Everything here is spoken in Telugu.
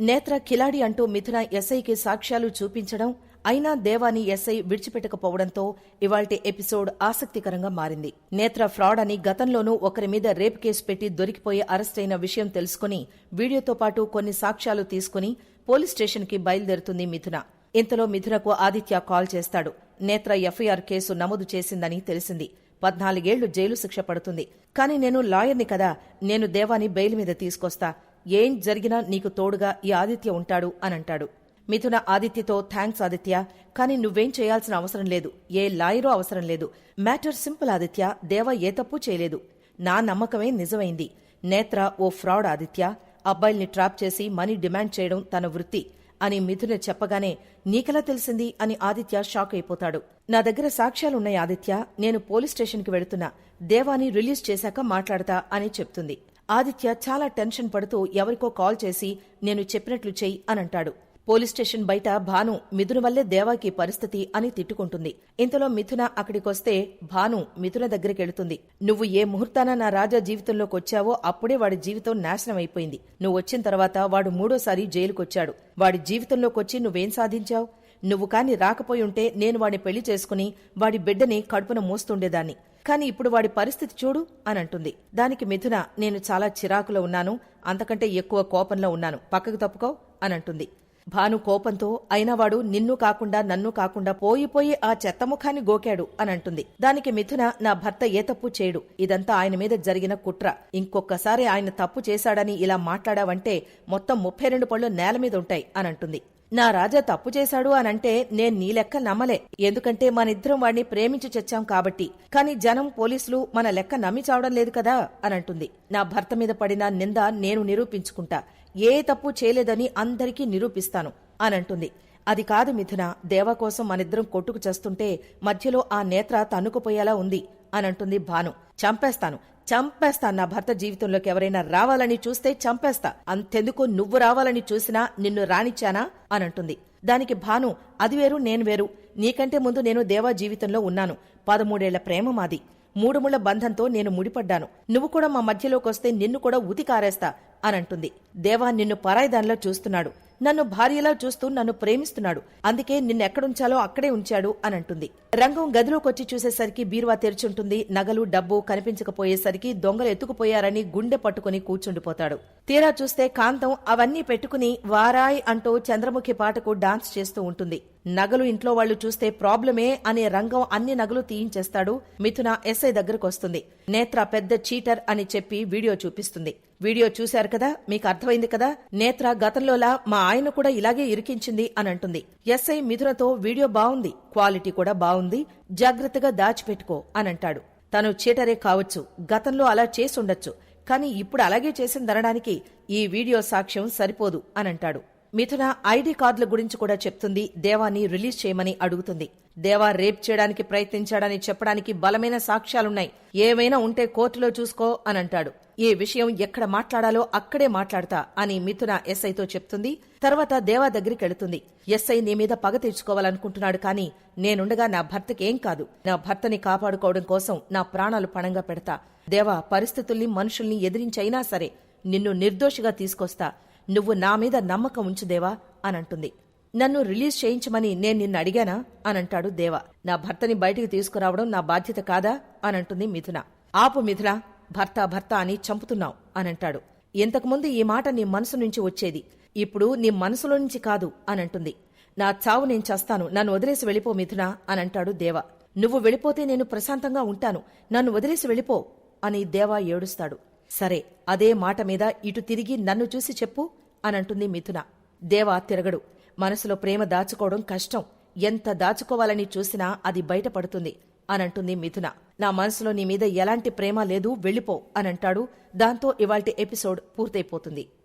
నేత్ర కిలాడి అంటూ మిథున ఎస్ఐకి సాక్ష్యాలు చూపించడం అయినా దేవాని ఎస్ఐ విడిచిపెట్టకపోవడంతో ఇవాల్టి ఎపిసోడ్ ఆసక్తికరంగా మారింది. నేత్ర ఫ్రాడ్ అని గతంలోనూ ఒకరి మీద రేప్ కేసు పెట్టి దొరికిపోయి అరెస్ట్ అయిన విషయం తెలుసుకుని వీడియోతో పాటు కొన్ని సాక్ష్యాలు తీసుకుని పోలీస్ స్టేషన్కి బయలుదేరుతుంది మిథున. ఇంతలో మిథునకు ఆదిత్య కాల్ చేస్తాడు. నేత్ర ఎఫ్ఐఆర్ కేసు నమోదు చేసిందని తెలిసింది. పద్నాలుగేళ్ళు జైలు శిక్ష పడుతుంది. కానీ నేను లాయర్ని కదా నేను దేవాని బెయిల్ మీద తీసుకొస్తా. ఏం జరిగినా నీకు తోడుగా ఈ ఆదిత్య ఉంటాడు అనంటాడు. మిథున ఆదిత్యతో థ్యాంక్స్ ఆదిత్య. కానీ నువ్వేం చేయాల్సిన అవసరం లేదు. ఏ లాయరో అవసరం లేదు. Matter simple Aditya. దేవ ఏ తప్పు చేయలేదు. నా నమ్మకమే నిజమైంది. నేత్ర ఓ ఫ్రాడ్ ఆదిత్య. అబ్బాయిల్ని ట్రాప్ చేసి మనీ డిమాండ్ చేయడం తన వృత్తి అని మిథున చెప్పగానే నీకెలా తెలిసింది? అని ఆదిత్య షాక్ అయిపోతాడు. నా దగ్గర సాక్ష్యాలున్నాయి ఆదిత్య. నేను పోలీస్ స్టేషన్కి వెళుతున్నా. దేవాని రిలీజ్ చేశాక మాట్లాడతా అని చెప్తుంది. ఆదిత్య చాలా టెన్షన్ పడుతూ ఎవరికో కాల్ చేసి నేను చెప్పినట్లు చెయ్యి అనంటాడు పోలీస్ స్టేషన్ బయట భాను మిథున వల్లే దేవాకి పరిస్థితి అని తిట్టుకుంటుంది. ఇంతలో మిథున అక్కడికొస్తే భాను మిథున దగ్గరికెళ్తుంది నువ్వు ఏ ముహూర్తాన నా రాజా జీవితంలోకి వచ్చావో అప్పుడే వాడి జీవితం నాశనం అయిపోయింది. నువ్వు వచ్చిన తర్వాత వాడు మూడోసారి జైలుకొచ్చాడు. వాడి జీవితంలోకొచ్చి నువ్వేం సాధించావు? నువ్వు కాని రాకపోయి ఉంటే నేను వాడిని పెళ్ళి చేసుకుని వాడి బిడ్డని కడుపున మోస్తుండేదాన్ని. కానీ ఇప్పుడు వాడి పరిస్థితి చూడు అని అంటుంది దానికి మిథున నేను చాలా చిరాకులో ఉన్నాను అంతకంటే ఎక్కువ కోపంలో ఉన్నాను. పక్కకు తప్పుకో అని అంటుంది భాను కోపంతో అయినవాడు నిన్ను కాకుండా నన్ను కాకుండా పోయిపోయి ఆ చెత్తముఖాన్ని గోకాడు అని అంటుంది దానికి మిథున నా భర్త ఏ తప్పు చేయడు. ఇదంతా ఆయన మీద జరిగిన కుట్ర. ఇంకొక్కసారి ఆయన తప్పు చేశాడని ఇలా మాట్లాడావంటే మొత్తం ముప్పై రెండు పళ్ళు నేల మీద ఉంటాయి అని అంటుంది నా రాజా తప్పు చేశాడు అనంటే నేను నీ లెక్క నమ్మలే. ఎందుకంటే మనిద్దరం వాడిని ప్రేమించి చచ్చాం కాబట్టి. కాని జనం పోలీసులు మన లెక్క నమ్మి చావడం లేదు కదా? అనంటుంది. నా భర్త మీద పడిన నింద నేను నిరూపించుకుంటా. ఏ తప్పు చేయలేదని అందరికీ నిరూపిస్తాను అనంటుంది. అది కాదు మిథున దేవ కోసం మనిద్దరం కొట్టుకు చేస్తుంటే మధ్యలో ఆ నేత్ర తన్నుకుపోయేలా ఉంది అనంటుంది భాను. చంపేస్తాను. చంపేస్తా నా భర్త జీవితంలోకి ఎవరైనా రావాలని చూస్తే చంపేస్తా. అంతెందుకు నువ్వు రావాలని చూసినా నిన్ను రానిచ్చానా? అనంటుంది దానికి భాను అది వేరు నేను వేరు. నీకంటే ముందు నేను దేవా జీవితంలో ఉన్నాను. పదమూడేళ్ళ ప్రేమ మాది. మూడుముళ్ళ బంధంతో నేను ముడిపడ్డాను. నువ్వు కూడా మా మధ్యలోకొస్తే నిన్ను కూడా ఉతికారేస్తా అనంటుంది. దేవా నిన్ను పరాయిదానిలో చూస్తున్నాడు. నన్ను భార్యలా చూస్తూ నన్ను ప్రేమిస్తున్నాడు. అందుకే నిన్నెక్కడుంచాలో అక్కడే ఉంచాడు అనంటుంది. రంగం గదిలోకొచ్చి చూసేసరికి బీరువా తెరుచుంటుంది. నగలు డబ్బు కనిపించకపోయేసరికి దొంగలు ఎత్తుకుపోయారని గుండె పట్టుకుని కూర్చుండిపోతాడు. తీరా చూస్తే కాంతం అవన్నీ పెట్టుకుని వారాయ్ అంటూ చంద్రముఖి పాటకు డాన్స్ చేస్తూ ఉంటుంది. నగలు ఇంట్లో వాళ్ళు చూస్తే ప్రాబ్లమే అనే రంగం అన్ని నగలు తీయించేస్తాడు. మిథున ఎస్ఐ దగ్గరకు వస్తుంది నేత్ర పెద్ద చీటర్ అని చెప్పి వీడియో చూపిస్తుంది. వీడియో చూశారు కదా? మీకు అర్థమైంది కదా? నేత్ర గతంలోలా మా ఆయన కూడా ఇలాగే ఇరికించింది అని అంటుంది. ఎస్ఐ మిథునతో వీడియో బాగుంది. క్వాలిటీ కూడా బాగుంది. జాగ్రత్తగా దాచిపెట్టుకో అని అంటాడు. తను చీటరే కావచ్చు. గతంలో అలా చేసుండొచ్చు కానీ ఇప్పుడు అలాగే చేసిందనడానికి ఈ వీడియో సాక్ష్యం సరిపోదు అనంటాడు మిథున ఐడి కార్డుల గురించి కూడా చెప్తుంది. దేవాని రిలీజ్ చేయమని అడుగుతుంది. దేవా రేప్ చేయడానికి ప్రయత్నించాడని చెప్పడానికి బలమైన సాక్ష్యాలున్నాయి. ఏవైనా ఉంటే కోర్టులో చూసుకో అని అంటాడు. ఈ విషయం ఎక్కడ మాట్లాడాలో అక్కడే మాట్లాడతా అని మిథున ఎస్ఐతో చెప్తుంది. తర్వాత దేవా దగ్గరికి వెళుతుంది. ఎస్ఐ నీ మీద పగ తీర్చుకోవాలనుకుంటున్నాడు కానీ నేనుండగా నా భర్తకేం కాదు. నా భర్తని కాపాడుకోవడం కోసం నా ప్రాణాలు పణంగా పెడతా. దేవా పరిస్థితుల్ని మనుషుల్ని ఎదిరించైనా సరే నిన్ను నిర్దోషిగా తీసుకొస్తా. నువ్వు నా మీద నమ్మకం ఉంచుదేవా అనంటుంది. నన్ను రిలీజ్ చేయించమని నేను నిన్ను అడిగానా? అనంటాడు దేవా. నా భర్తని బయటికి తీసుకురావడం నా బాధ్యత కాదా? అనంటుంది మిథున. ఆపు మిథున భర్త భర్త అని చంపుతున్నావు అనంటాడు. ఇంతకుముందు ఈ మాట నీ మనసు నుంచి వచ్చేది. ఇప్పుడు నీ మనసులో నుంచి కాదు అనంటుంది. నా చావు నేను చేస్తాను. నన్ను వదిలేసి వెళ్ళిపో మిథున అనంటాడు దేవా. నువ్వు వెళ్ళిపోతే నేను ప్రశాంతంగా ఉంటాను. నన్ను వదిలేసి వెళ్ళిపో అని దేవా ఏడుస్తాడు. సరే అదే మాట మీద ఇటు తిరిగి నన్ను చూసి చెప్పు అనంటుంది మిథున. దేవా తిరగడు. మనసులో ప్రేమ దాచుకోవడం కష్టం. ఎంత దాచుకోవాలని చూసినా అది బయటపడుతుంది అనంటుంది మిథున. నా మనసులో నీ మీద ఎలాంటి ప్రేమ లేదు వెళ్ళిపో అనంటాడు. దాంతో ఇవాల్టి ఎపిసోడ్ పూర్తయిపోతుంది.